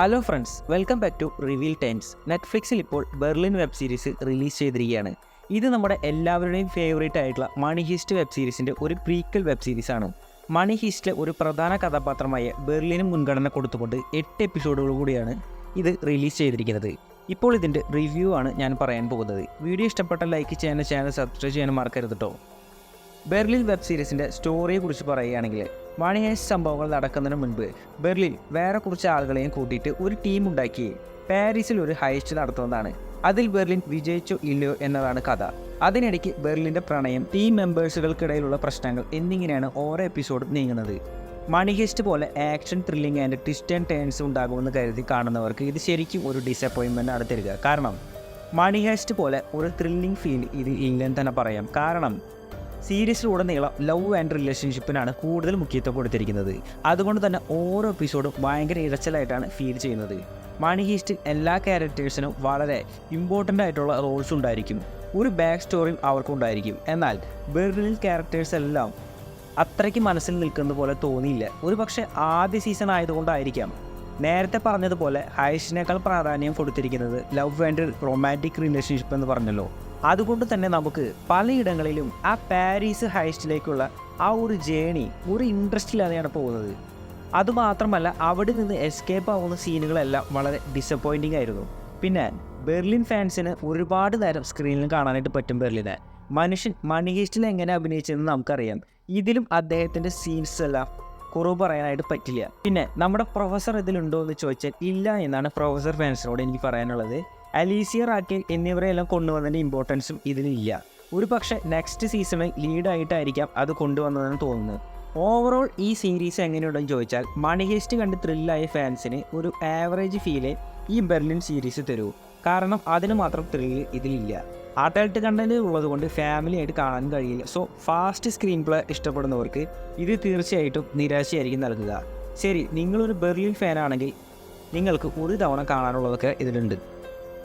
Hello friends welcome back to reveal times നെറ്റ്ഫ്ലിക്സിൽ ഇപ്പോൾ Berlin web series release ചെയ്തിരിക്കുകയാണ്. ഇത് നമ്മുടെ എല്ലാവരുടെയും ഫേവറേറ്റ് ആയിട്ടുള്ള മണി ഹിസ്റ്റ് വെബ് സീരീസിന്റെ ഒരു പ്രീക്കൽ വെബ് സീരീസ് ആണ്. മണി ഹിസ്റ്റിലെ ഒരു പ്രധാന കഥാപാത്രമായ ബെർലിന് മുൻഗണന കൊടുത്തുകൊണ്ട് എട്ട് എപ്പിസോഡുകൾ കൂടിയാണ് ഇത് റിലീസ് ചെയ്തിരിക്കുന്നത്. ഇപ്പോൾ ഇതിന്റെ റിവ്യൂ ആണ് ഞാൻ പറയാൻ പോകുന്നത്. വീഡിയോ ഇഷ്ടപ്പെട്ട ലൈക്ക് ചെയ്യാനും ചാനൽ സബ്സ്ക്രൈബ് ചെയ്യാനും മറക്കരുത് കേട്ടോ ബെർലിൻ വെബ് സീരീസിന്റെ സ്റ്റോറിയെക്കുറിച്ച് പറയുകയാണെങ്കിൽ മണിയേഴ്സ് സംഭവങ്ങൾ നടക്കുന്നതിന് മുൻപ് ബെർലിൻ വേറെ കുറച്ച് ആളുകളെയും കൂട്ടിയിട്ട് ഒരു ടീം ഉണ്ടാക്കി. പാരീസിൽ ഒരു ഹൈസ്റ്റ് നടത്തുന്നതാണ്. അതിൽ ബെർലിൻ വിജയിച്ചോ ഇല്ലയോ എന്നതാണ് കഥ. അതിനിടയ്ക്ക് ബെർലിന്റെ പ്രണയം ടീം മെമ്പേഴ്സുകൾക്കിടയിലുള്ള പ്രശ്നങ്ങൾ എന്നിങ്ങനെയാണ് ഓരോ എപ്പിസോഡും നീങ്ങുന്നത്. മണി ഹെസ്റ്റ് പോലെ action thrilling and twist and turns ഉണ്ടാകുമെന്ന് കരുതി കാണുന്നവർക്ക് ഇത് ശരിക്കും ഒരു ഡിസപ്പോയിൻമെന്റ് ആണ് തരിക. കാരണം മണി പോലെ ഒരു ത്രില്ലിംഗ് ഫീൽ ഇത് ഇല്ലെന്ന് തന്നെ പറയാം. കാരണം സീരീസിലുടനീളം ലവ് ആൻഡ് റിലേഷൻഷിപ്പിനാണ് കൂടുതൽ മുഖ്യത്വം കൊടുത്തിരിക്കുന്നത്. അതുകൊണ്ട് തന്നെ ഓരോ എപ്പിസോഡും ഭയങ്കര ഇരച്ചലായിട്ടാണ് ഫീൽ ചെയ്യുന്നത്. മണി ഹീസ്റ്റിൽ എല്ലാ ക്യാരക്ടേഴ്സിനും വളരെ ഇമ്പോർട്ടന്റ് ആയിട്ടുള്ള റോൾസ് ഉണ്ടായിരിക്കും. ഒരു ബാക്ക് സ്റ്റോറിയും അവർക്കുണ്ടായിരിക്കും എന്നാൽ ബെർലിൻ ക്യാരക്ടേഴ്സ് എല്ലാം അത്രയ്ക്ക് മനസ്സിൽ നിൽക്കുന്ന പോലെ തോന്നിയില്ല. ഒരു പക്ഷേ ആദ്യ സീസൺ ആയതുകൊണ്ടായിരിക്കാം. നേരത്തെ പറഞ്ഞതുപോലെ ഹൈഷിനേക്കാൾ പ്രാധാന്യം കൊടുത്തിരിക്കുന്നത് ലവ് ആൻഡ് റൊമാന്റിക് റിലേഷൻഷിപ്പ് എന്ന് പറഞ്ഞല്ലോ. അതുകൊണ്ട് തന്നെ നമുക്ക് പലയിടങ്ങളിലും ആ പാരീസ് ഹൈസ്റ്റിലേക്കുള്ള ആ ഒരു ജേണി ഒരു ഇൻട്രസ്റ്റിലാണ് പോകുന്നത്. അതുമാത്രമല്ല അവിടെ നിന്ന് എസ്കേപ്പ് ആവുന്ന സീനുകളെല്ലാം വളരെ ഡിസപ്പോയിന്റിംഗ് ആയിരുന്നു. പിന്നെ ബെർലിൻ ഫാൻസിന് ഒരുപാട് നേരം സ്ക്രീനിൽ കാണാനായിട്ട് പറ്റും ബെർലിനെ മനുഷ്യൻ മണി ഹീസ്റ്റിൽ എങ്ങനെ അഭിനയിച്ചതെന്ന് നമുക്കറിയാം. ഇതിലും അദ്ദേഹത്തിന്റെ സീൻസ് എല്ലാം കുറവ് പറയാനായിട്ട് പറ്റില്ല. പിന്നെ നമ്മുടെ പ്രൊഫസർ ഇതിലുണ്ടോ എന്ന് ചോദിച്ചാൽ ഇല്ല എന്നാണ് പ്രൊഫസർ ഫാൻസിനോട് എനിക്ക് പറയാനുള്ളത്. അലീസിയ റാക്കിൻ എന്നിവരെയെല്ലാം കൊണ്ടുവന്നതിന്റെ ഇമ്പോർട്ടൻസും ഇതിലില്ല. ഒരു പക്ഷേ നെക്സ്റ്റ് സീസണിൽ ലീഡായിട്ടായിരിക്കാം അത് കൊണ്ടുവന്നതെന്ന് തോന്നുന്നത് ഓവറോൾ ഈ സീരീസ് എങ്ങനെയുണ്ടെന്ന് ചോദിച്ചാൽ മണി ഹേസ്റ്റ് കണ്ട് ത്രില്ലായ ഫാൻസിന് ഒരു ആവറേജ് ഫീൽ ഈ ബെർലിൻ സീരീസ് തരൂ. കാരണം അതിന് മാത്രം ത്രില്ല് ഇതിലില്ല. അഡൾട്ട് കണ്ടന്റ് ഉള്ളതുകൊണ്ട് ഫാമിലി ആയിട്ട് കാണാൻ കഴിയില്ല. സോ ഫാസ്റ്റ് സ്ക്രീൻ പ്ലേ ഇഷ്ടപ്പെടുന്നവർക്ക് ഇത് തീർച്ചയായിട്ടും നിരാശയായിരിക്കും നൽകുക. ശരി നിങ്ങളൊരു ബെർലിൻ ഫാനാണെങ്കിൽ നിങ്ങൾക്ക് ഒരു തവണ കാണാനുള്ളതൊക്കെ ഇതിലുണ്ട്.